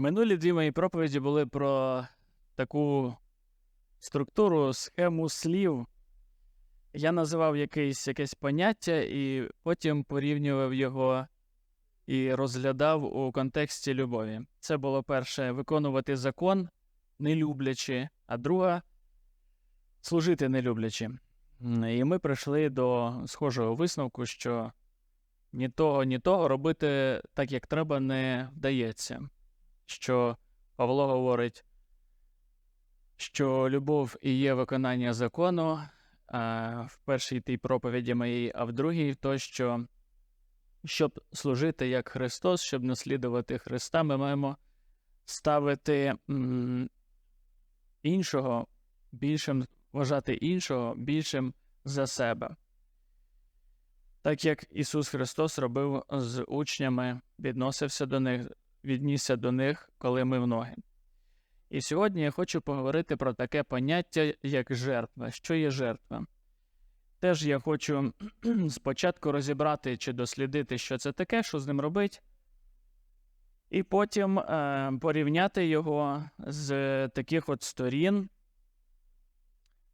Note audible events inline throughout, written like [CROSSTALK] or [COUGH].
Минулі дві мої проповіді були про таку структуру, схему слів. Я називав якесь, якесь поняття і потім порівнював його і розглядав у контексті любові. Це було перше виконувати закон, не люблячи, а друга служити не люблячи. І ми прийшли до схожого висновку, що ні того, ні того робити так, як треба, не вдається. Що Павло говорить, що любов і є виконання закону а, в першій тій проповіді моїй, а в другій то, що щоб служити як Христос, щоб наслідувати Христа, ми маємо ставити іншого більшим, вважати іншого більшим за себе. Так як Ісус Христос робив з учнями, відносився до них, віднісся до них, коли мив ноги. І сьогодні я хочу поговорити про таке поняття, як жертва. Що є жертва? Теж я хочу [CLEARS THROAT] спочатку розібрати чи дослідити, що це таке, що з ним робить, і потім е, порівняти його з таких от сторін,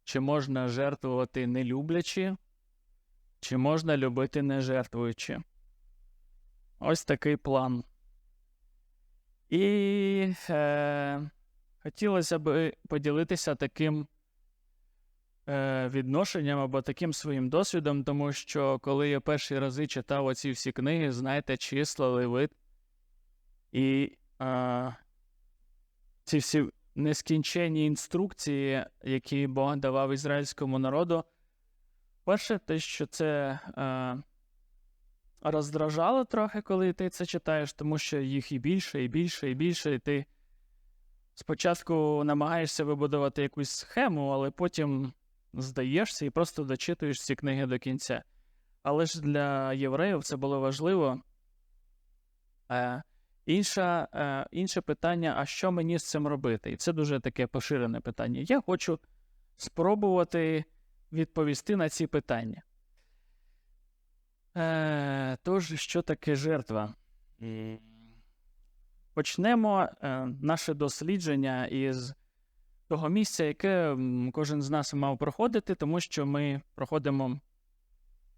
чи можна жертвувати не люблячи, чи можна любити не жертвуючи. Ось такий план. І е, хотілося б поділитися таким е, відношенням або таким своїм досвідом, тому що коли я перші рази читав оці всі книги, знаєте, числа, левит, і е, ці всі нескінченні інструкції, які Бог давав ізраїльському народу, перше, те, що це. Е, роздражало трохи, коли ти це читаєш, тому що їх і більше, і більше, і більше, і ти спочатку намагаєшся вибудувати якусь схему, але потім здаєшся і просто дочитуєш ці книги до кінця. Але ж для євреїв це було важливо. Е, інша, е, інше питання: а що мені з цим робити? І це дуже таке поширене питання. Я хочу спробувати відповісти на ці питання. Е, тож, що таке жертва? Почнемо е, наше дослідження із того місця, яке кожен з нас мав проходити, тому що ми проходимо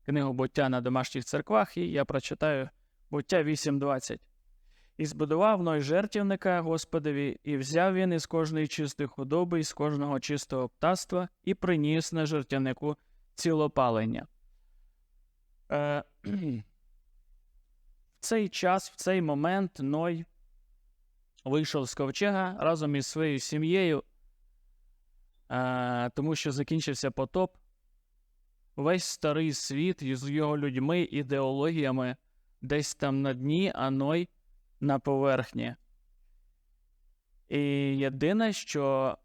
книгу буття на домашніх церквах, і я прочитаю буття 8.20. І збудував Ной жертівника Господові, і взяв він із кожної чистої худоби, і з кожного чистого птаства, і приніс на жертівнику цілопалення. Е, [CLEARS THROAT] в цей час, в цей момент Ной вийшов з ковчега разом із своєю сім'єю, е, тому що закінчився потоп. Весь старий світ із його людьми, ідеологіями десь там на дні, а Ной на поверхні. І єдине, що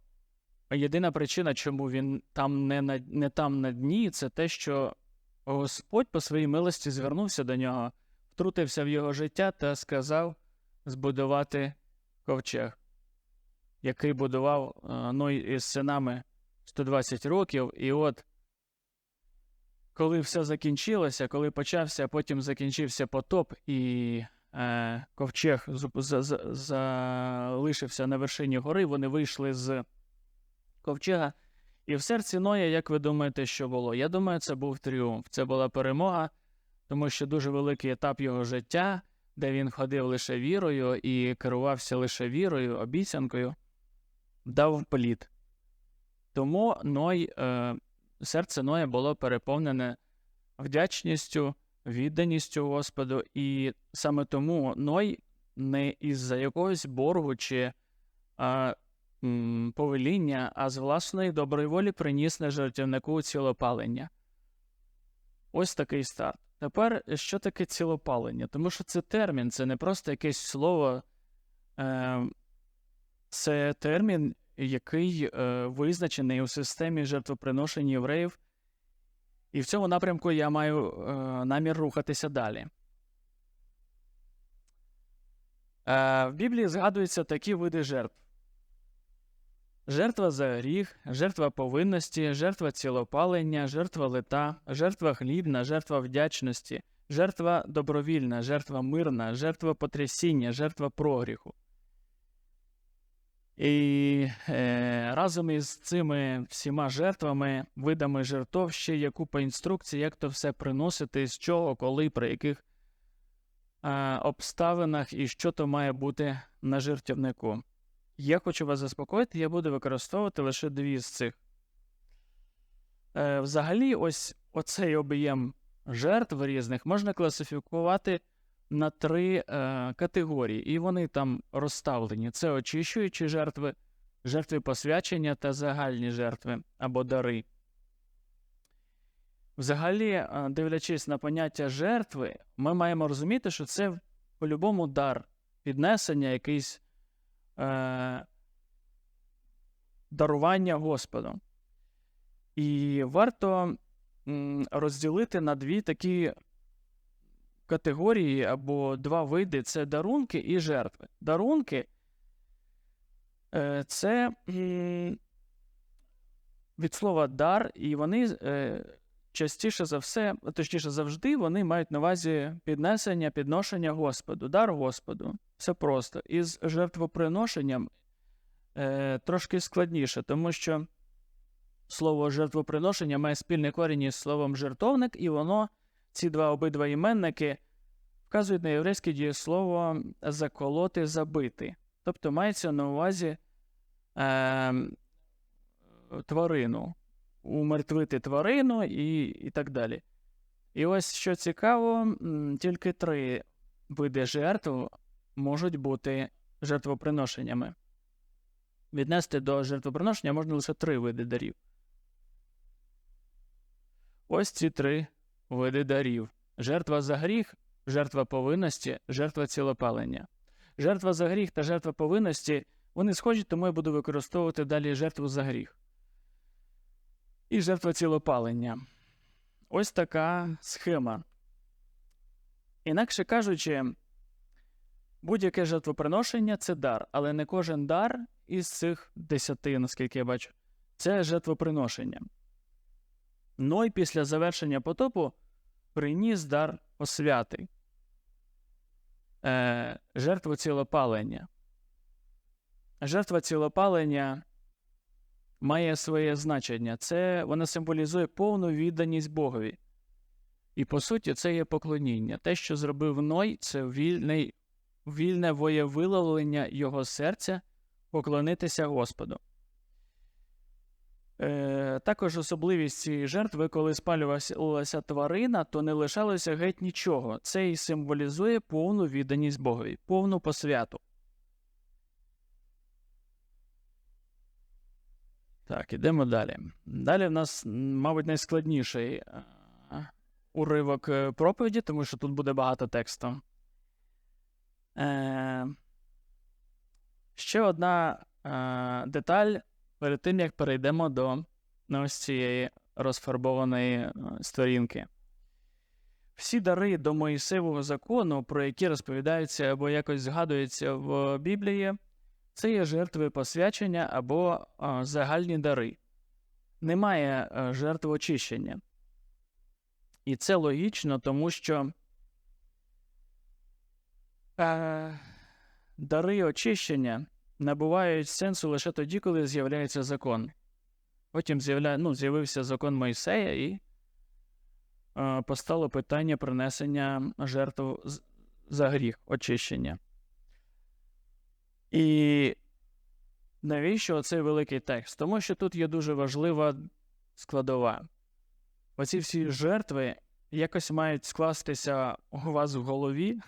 єдина причина, чому він там не, на, не там на дні, це те, що Господь по своїй милості звернувся до нього, втрутився в його життя та сказав збудувати ковчег, який будував е, Ной із синами 120 років. І от, коли все закінчилося, коли почався, потім закінчився потоп, і е, ковчег залишився на вершині гори, вони вийшли з ковчега. І в серці Ноя, як ви думаєте, що було? Я думаю, це був тріумф. Це була перемога, тому що дуже великий етап його життя, де він ходив лише вірою і керувався лише вірою, обіцянкою, дав плід. Тому Ной, е, серце Ноя було переповнене вдячністю, відданістю Господу, і саме тому Ной не із-за якогось боргу чи. Повеління, а з власної доброї волі приніс на жертівнику цілопалення. Ось такий старт. Тепер що таке цілопалення? Тому що це термін, це не просто якесь слово, е, це термін, який е, визначений у системі жертвоприношень євреїв. І в цьому напрямку я маю е, намір рухатися далі. Е, в Біблії згадуються такі види жертв. Жертва за гріх, жертва повинності, жертва цілопалення, жертва лита, жертва хлібна, жертва вдячності, жертва добровільна, жертва мирна, жертва потрясіння, жертва прогріху. І е, разом із цими всіма жертвами, видами жертв, ще є купа інструкцій, як то все приносити, з чого, коли, при яких е, обставинах і що то має бути на жертівнику. Я хочу вас заспокоїти, я буду використовувати лише дві з цих. Е, взагалі, ось оцей об'єм жертв різних можна класифікувати на три е, категорії, і вони там розставлені: це очищуючі жертви, жертви посвячення та загальні жертви або дари. Взагалі, е, дивлячись на поняття жертви, ми маємо розуміти, що це по-любому дар, піднесення, якийсь е, дарування Господу. І варто розділити на дві такі категорії або два види це дарунки і жертви. Дарунки е, це від слова дар, і вони е, частіше за все, точніше завжди, вони мають на увазі піднесення, підношення Господу, дар Господу. Все просто. Із жертвоприношенням е, трошки складніше, тому що слово жертвоприношення має спільний корінь із словом жертовник, і воно, ці два обидва іменники, вказують на єврейське дієслово заколоти, забити. Тобто мається на увазі е, тварину, умертвити тварину і, і так далі. І ось що цікаво, тільки три види жертв можуть бути жертвоприношеннями. Віднести до жертвоприношення можна лише три види дарів. Ось ці три види дарів: жертва за гріх, жертва повинності, жертва цілопалення. Жертва за гріх та жертва повинності вони схожі, тому я буду використовувати далі жертву за гріх. І жертва цілопалення. Ось така схема. Інакше кажучи, будь-яке жертвоприношення це дар, але не кожен дар із цих десяти, наскільки я бачу, це жертвоприношення. Ной після завершення потопу приніс дар освяти, е, жертву цілопалення. Жертва цілопалення має своє значення. Це вона символізує повну відданість Богові. І по суті, це є поклоніння. Те, що зробив Ной, це вільний, вільне воєвиловлення його серця поклонитися Господу. Е, Також особливість цієї жертви, коли спалювалася тварина, то не лишалося геть нічого. Це і символізує повну відданість Богові, повну посвяту. Так, ідемо далі. Далі в нас, мабуть, найскладніший е, уривок е, проповіді, тому що тут буде багато тексту. Е, ще одна е, деталь перед тим, як перейдемо до ну, ось цієї розфарбованої е, сторінки. Всі дари до Моїсевого закону, про які розповідаються або якось згадуються в Біблії, це є жертви посвячення або а, загальні дари. Немає а, жертв очищення. І це логічно, тому що а, дари очищення набувають сенсу лише тоді, коли з'являється закон. Потім з'явля... ну, з'явився закон Мойсея і а, постало питання принесення жертв за гріх, очищення. І навіщо цей великий текст? Тому що тут є дуже важлива складова. Оці всі жертви якось мають скластися у вас в голові.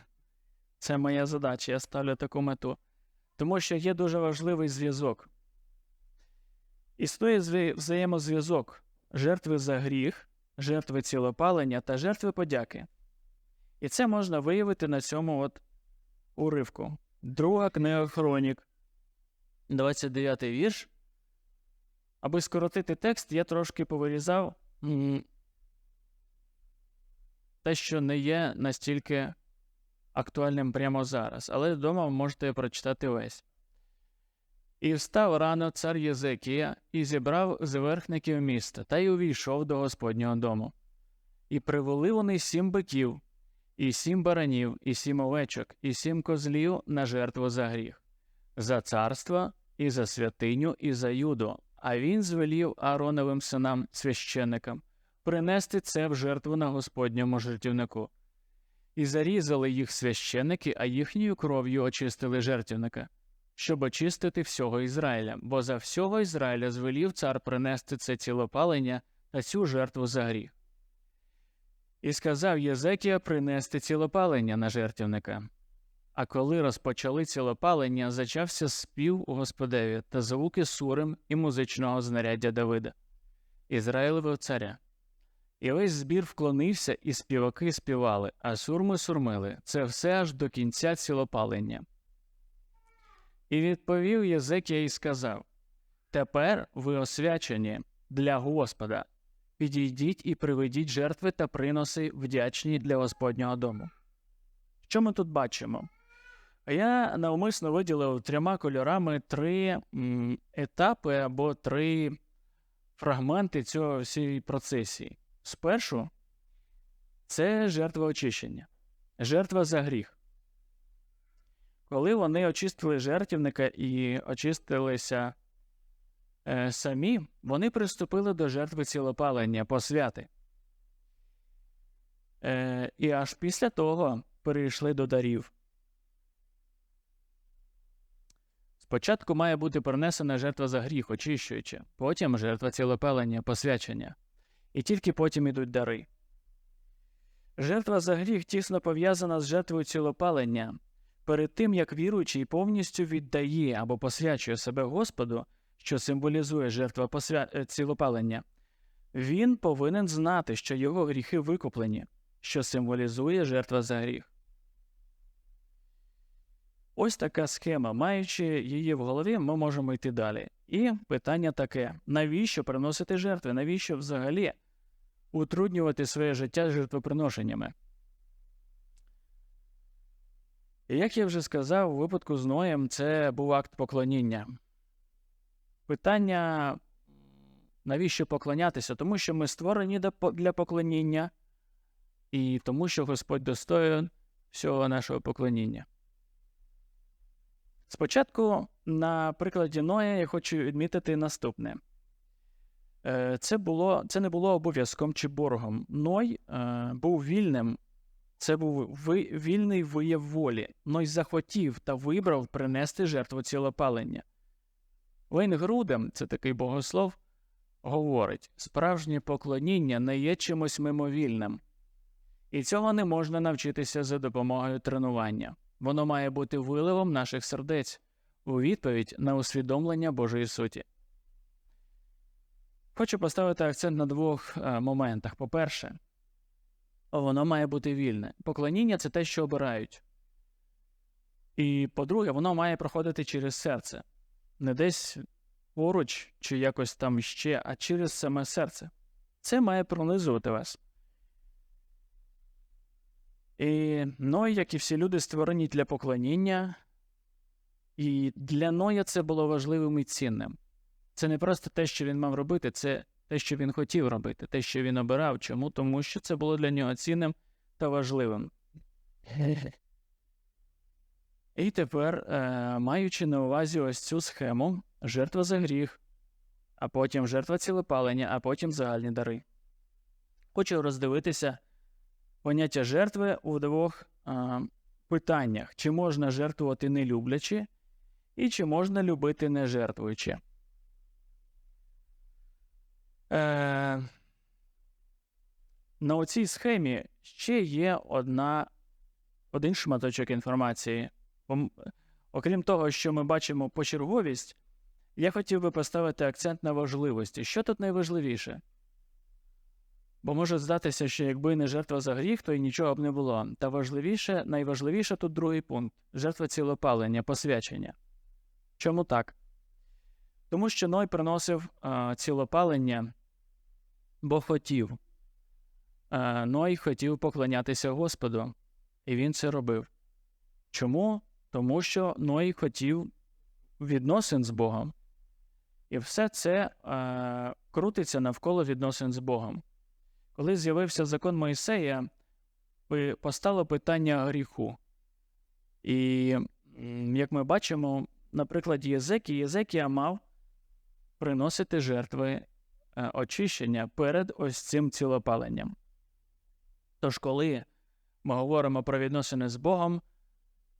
Це моя задача, я ставлю таку мету. Тому що є дуже важливий зв'язок. Існує взаємозв'язок жертви за гріх, жертви цілопалення та жертви подяки. І це можна виявити на цьому от уривку. Друга книга Хронік, 29 вірш. Аби скоротити текст, я трошки повирізав те, що не є настільки актуальним прямо зараз, але вдома можете прочитати весь. І встав рано цар Єзекія і зібрав зверхників міста та й увійшов до Господнього дому. І привели вони сім биків, і сім баранів, і сім овечок, і сім козлів на жертву за гріх, за царство і за святиню, і за юду. А він звелів Аароновим синам священникам принести це в жертву на Господньому жертівнику. І зарізали їх священники, а їхньою кров'ю очистили жертівника, щоб очистити всього Ізраїля, бо за всього Ізраїля звелів цар принести це цілопалення та цю жертву за гріх. І сказав Єзекія принести цілопалення на жертівника. А коли розпочали цілопалення, зачався спів у Господеві та звуки сурим і музичного знаряддя Давида, Ізраїлевого царя. І весь збір вклонився, і співаки співали, а сурми сурмили це все аж до кінця цілопалення. І відповів Єзекія і сказав Тепер ви освячені для Господа. Підійдіть і приведіть жертви та приноси вдячні для Господнього дому. Що ми тут бачимо? Я навмисно виділив трьома кольорами три етапи або три фрагменти цього всієї процесії. Спершу це жертва очищення, жертва за гріх. Коли вони очистили жертівника і очистилися самі, вони приступили до жертви цілопалення посвяти. Е, і аж після того перейшли до дарів. Спочатку має бути принесена жертва за гріх, очищуючи, потім жертва цілопалення, посвячення, і тільки потім ідуть дари. Жертва за гріх тісно пов'язана з жертвою цілопалення. Перед тим як віруючий повністю віддає або посвячує себе Господу, що символізує жертва посвя... е, цілопалення, він повинен знати, що його гріхи викуплені, що символізує жертва за гріх. Ось така схема. Маючи її в голові, ми можемо йти далі. І питання таке: навіщо приносити жертви? Навіщо взагалі утруднювати своє життя жертвоприношеннями? Як я вже сказав, у випадку з Ноєм це був акт поклоніння. Питання, навіщо поклонятися? Тому що ми створені для поклоніння, і тому, що Господь достоїн всього нашого поклоніння. Спочатку, на прикладі Ноя, я хочу відмітити наступне. Е, Це було, це не було обов'язком чи боргом. Ной е, був вільним, це був ви, вільний вияв волі. Ной захотів та вибрав принести жертву цілопалення. Вейн Грудем, це такий богослов, говорить: справжнє поклоніння не є чимось мимовільним, і цього не можна навчитися за допомогою тренування. Воно має бути виливом наших сердець у відповідь на усвідомлення Божої суті. Хочу поставити акцент на двох е, моментах. По-перше, воно має бути вільне. Поклоніння це те, що обирають. І по-друге, воно має проходити через серце. Не десь поруч чи якось там ще, а через саме серце. Це має пронизувати вас. І Ной, як і всі люди, створені для поклоніння, і для Ноя це було важливим і цінним. Це не просто те, що він мав робити, це те, що він хотів робити, те, що він обирав. Чому? Тому що це було для нього цінним та важливим. [LAUGHS] І тепер, е, маючи на увазі ось цю схему, жертва за гріх, а потім жертва цілепалення, а потім загальні дари. Хочу роздивитися поняття жертви у двох а, питаннях: чи можна жертвувати не люблячи, і чи можна любити не жертвуючи. Е, На оцій схемі ще є одна, один шматочок інформації. Окрім того, що ми бачимо почерговість, я хотів би поставити акцент на важливості. Що тут найважливіше? Бо може здатися, що якби не жертва за гріх, то й нічого б не було. Та важливіше, найважливіше тут другий пункт жертва цілопалення, посвячення. Чому так? Тому що Ной приносив а, цілопалення, бо хотів. А, Ной хотів поклонятися Господу, і він це робив. Чому? Тому що Ной хотів відносин з Богом. І все це а, крутиться навколо відносин з Богом. Коли з'явився закон Мойсея, постало питання гріху. І, як ми бачимо, на прикладі Єзекії, Єзекія мав приносити жертви е, очищення перед ось цим цілопаленням. Тож, коли ми говоримо про відносини з Богом,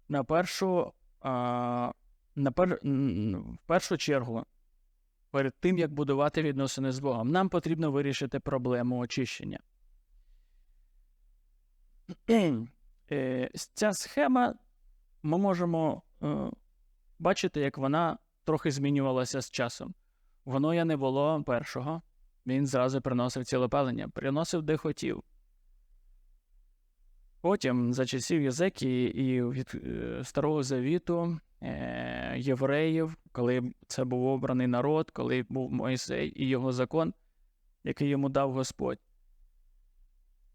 на першу, а, на пер, в першу чергу, перед тим, як будувати відносини з Богом, нам потрібно вирішити проблему очищення. [CLEARS THROAT] Е, Ця схема ми можемо е, бачити, як вона трохи змінювалася з часом. Воно я не було першого. Він зразу приносив цілопалення, приносив де хотів. Потім, за часів Єзекії і від е, Старого Завіту, е, євреїв, коли це був обраний народ, коли був Мойсей і його закон, який йому дав Господь.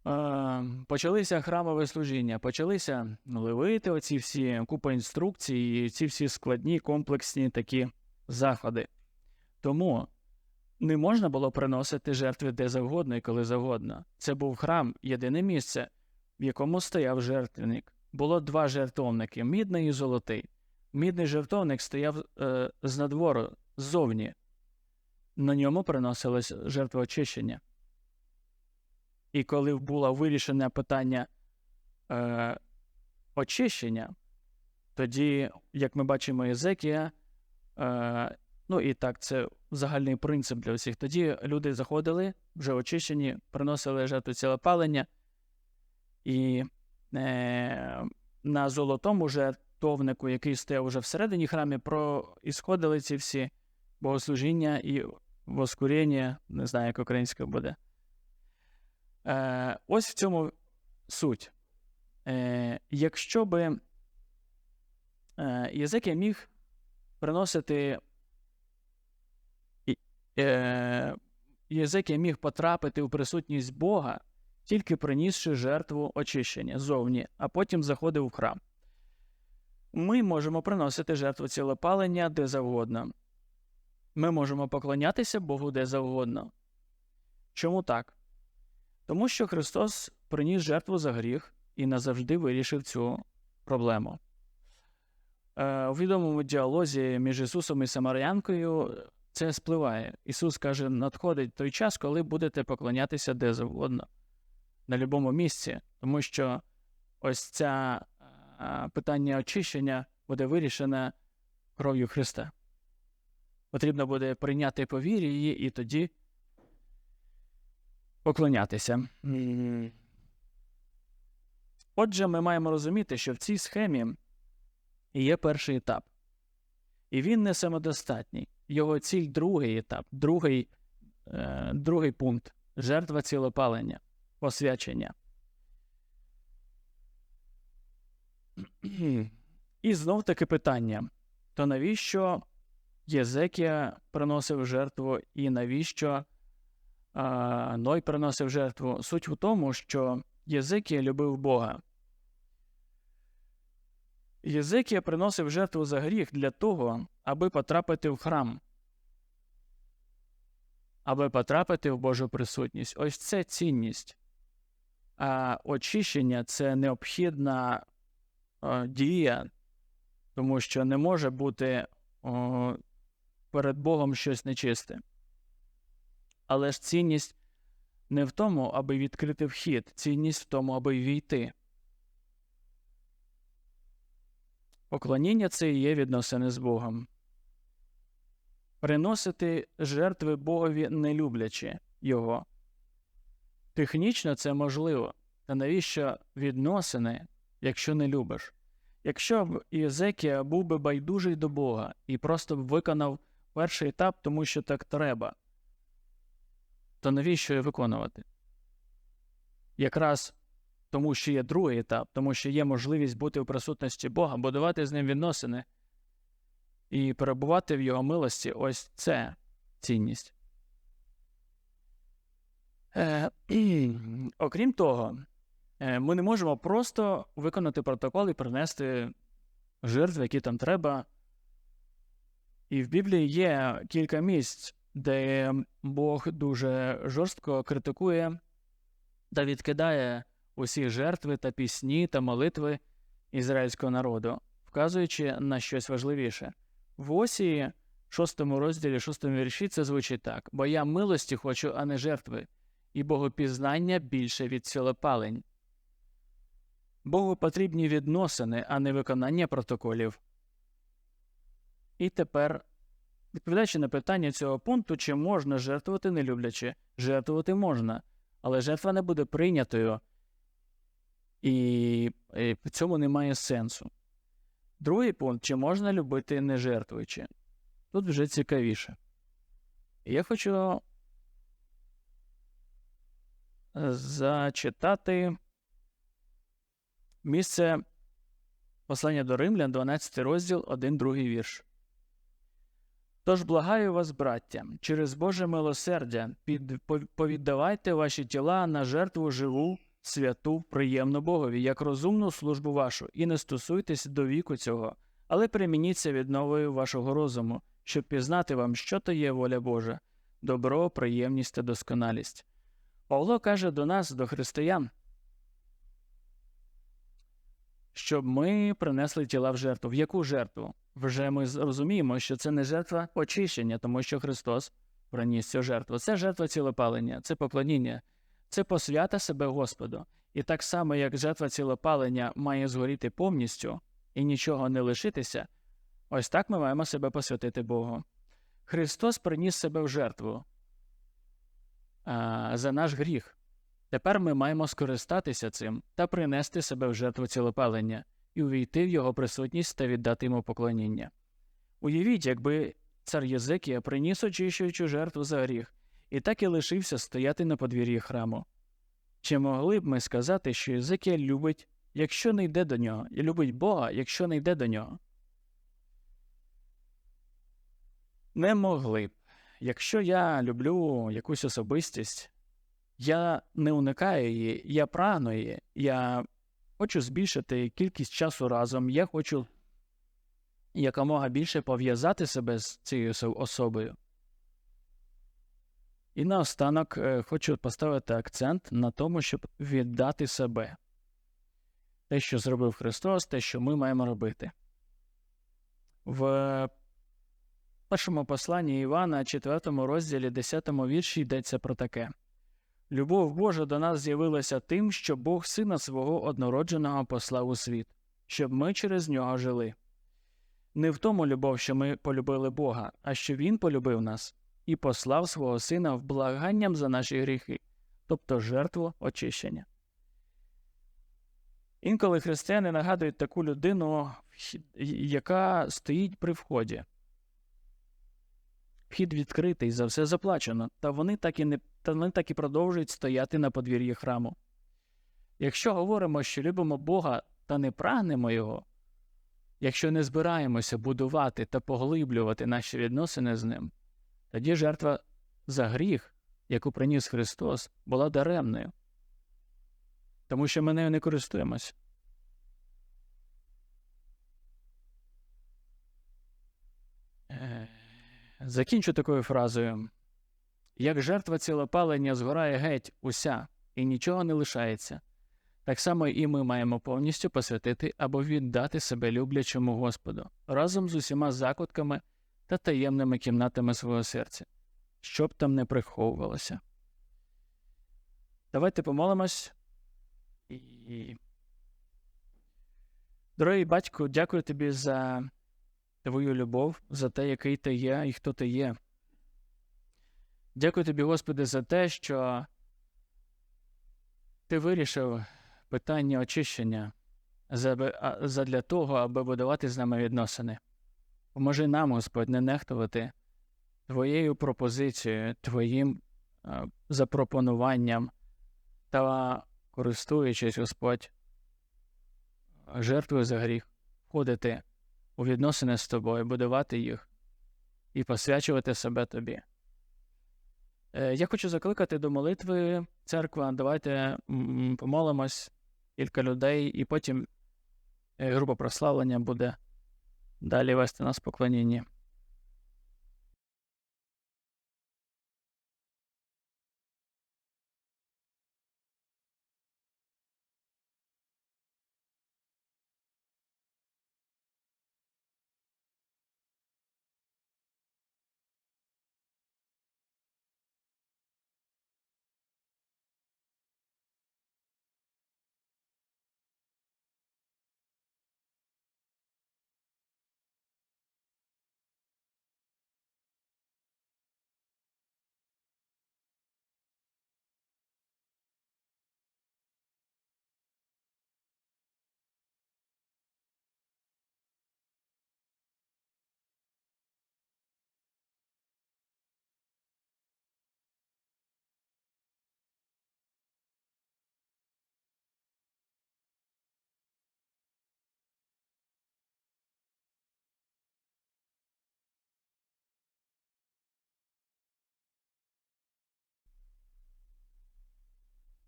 Е, почалися храмове служіння, почалися левити оці всі купа інструкцій, і ці всі складні, комплексні такі заходи. Тому не можна було приносити жертви де завгодно і коли завгодно. Це був храм, єдине місце, в якому стояв жертвенник. Було два жертовники мідний і золотий. Мідний жертовник стояв е, з надвору, ззовні. На ньому приносилось жертва очищення. І коли було вирішене питання е, очищення, тоді, як ми бачимо, Єзекія, е, ну і так, це загальний принцип для всіх. Тоді люди заходили, вже очищені, приносили жертву цілопалення, і е, на золотому жертовнику, який стояв уже всередині храмі, проісходили ці всі богослужіння і воскурення, не знаю, як українською буде. Е, Ось в цьому суть. Е, Якщо би е, Єзекія міг приносити, е, Єзекія міг потрапити у присутність Бога, тільки принісши жертву очищення зовні, а потім заходив в храм. Ми можемо приносити жертву цілопалення де завгодно. Ми можемо поклонятися Богу де завгодно. Чому так? Тому що Христос приніс жертву за гріх і назавжди вирішив цю проблему. Е, у відомому діалозі між Ісусом і Самарянкою це спливає. Ісус каже: надходить той час, коли будете поклонятися де завгодно, на будь-якому місці, тому що ось це питання очищення буде вирішене кров'ю Христа. Потрібно буде прийняти по вірі її і тоді поклонятися. Отже, ми маємо розуміти, що в цій схемі є перший етап, і він не самодостатній. Його ціль другий етап, другий, е, другий пункт жертва цілопалення, посвячення. І знов таки питання: то навіщо Єзекія приносив жертву, і навіщо а, Ной приносив жертву? Суть у тому, що Єзекія любив Бога. Єзекія приносив жертву за гріх для того, аби потрапити в храм, аби потрапити в Божу присутність. Ось це цінність. А очищення це необхідна о, дія, тому що не може бути о, перед Богом щось нечисте. Але ж цінність не в тому, аби відкрити вхід, цінність в тому, аби війти. Поклоніння це і є відносини з Богом. Приносити жертви Богові не люблячи Його. Технічно це можливо. Та навіщо відносини, якщо не любиш? Якщо б Єзекія був би байдужий до Бога і просто б виконав перший етап, тому що так треба, то навіщо його виконувати? Якраз тому, що є другий етап, тому що є можливість бути в присутності Бога, будувати з ним відносини і перебувати в його милості ось це цінність. Е, [CLEARS THROAT] Окрім того, е, ми не можемо просто виконати протокол і принести жертви, які там треба. І в Біблії є кілька місць, де Бог дуже жорстко критикує та відкидає усі жертви та пісні та молитви ізраїльського народу, вказуючи на щось важливіше. В Осії, шостому розділі, шостому вірші, це звучить так: бо я милості хочу, а не жертви, і богопізнання більше від цілопалень. Богу потрібні відносини, а не виконання протоколів. І тепер, відповідаючи на питання цього пункту, чи можна жертвувати не люблячи, жертвувати можна, але жертва не буде прийнятою, і, в цьому немає сенсу. Другий пункт чи можна любити не жертвуючи? Тут вже цікавіше. Я хочу зачитати місце послання до Римлян, 12 розділ, 1 другий вірш. Тож благаю вас, браття, через Боже милосердя, під, повіддавайте ваші тіла на жертву живу, святу, приємну Богові, як розумну службу вашу, і не стосуйтесь до віку цього, але примініться відновою вашого розуму, щоб пізнати вам, що то є воля Божа, добро, приємність та досконалість. Павло каже до нас, до християн, щоб ми принесли тіла в жертву. В яку жертву? Вже ми розуміємо, що це не жертва очищення, тому що Христос приніс цю жертву. Це жертва цілопалення, це поклоніння, це посвята себе Господу. І так само, як жертва цілопалення має згоріти повністю і нічого не лишитися, ось так ми маємо себе посвятити Богу. Христос приніс себе в жертву за наш гріх. Тепер ми маємо скористатися цим та принести себе в жертву цілопалення і увійти в його присутність та віддати йому поклоніння. Уявіть, якби цар Єзикія приніс очищуючу жертву за гріх і так і лишився стояти на подвір'ї храму. Чи могли б ми сказати, що Єзикія любить, якщо не йде до нього, і любить Бога, якщо не йде до нього? Не могли б. Якщо я люблю якусь особистість, я не уникаю її, я прагну її, я хочу збільшити кількість часу разом, я хочу якомога більше пов'язати себе з цією особою. І наостанок е, хочу поставити акцент на тому, щоб віддати себе. Те, що зробив Христос, те, що ми маємо робити. В першому посланні Івана, 4 розділі, 10 вірші йдеться про таке. Любов Божа до нас з'явилася тим, що Бог Сина свого однородженого послав у світ, щоб ми через нього жили. Не в тому любов, що ми полюбили Бога, а що Він полюбив нас і послав свого Сина в благанням за наші гріхи, тобто жертву очищення. Інколи християни нагадують таку людину, яка стоїть при вході. Вхід відкритий, за все заплачено, та вони так і не та вони так і продовжують стояти на подвір'ї храму. Якщо говоримо, що любимо Бога та не прагнемо Його, якщо не збираємося будувати та поглиблювати наші відносини з ним, тоді жертва за гріх, яку приніс Христос, була даремною, тому що ми нею не користуємося. Закінчу такою фразою. Як жертва цілопалення згорає геть уся і нічого не лишається, так само і ми маємо повністю посвятити або віддати себе люблячому Господу разом з усіма закутками та таємними кімнатами свого серця, щоб там не приховувалося. Давайте помолимось. І... Дорогий батько, дякую тобі за твою любов, за те, який ти є і хто ти є. Дякую тобі, Господи, за те, що ти вирішив питання очищення задля того, аби будувати з нами відносини. Поможи нам, Господь, не нехтувати Твоєю пропозицією, Твоїм запропонуванням та, користуючись, Господь, жертвою за гріх, входити у відносини з тобою, будувати їх і посвячувати себе тобі. Е, я хочу закликати до молитви церква. Давайте помолимось кілька людей, і потім е, група прославлення буде далі вести нас поклоніння.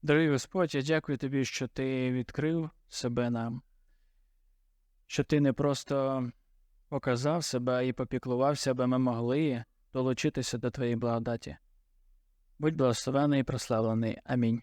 Дорогий Господь, я дякую тобі, що ти відкрив себе нам, що ти не просто показав себе і попіклувався, аби ми могли долучитися до твоєї благодаті. Будь благословений і прославлений. Амінь.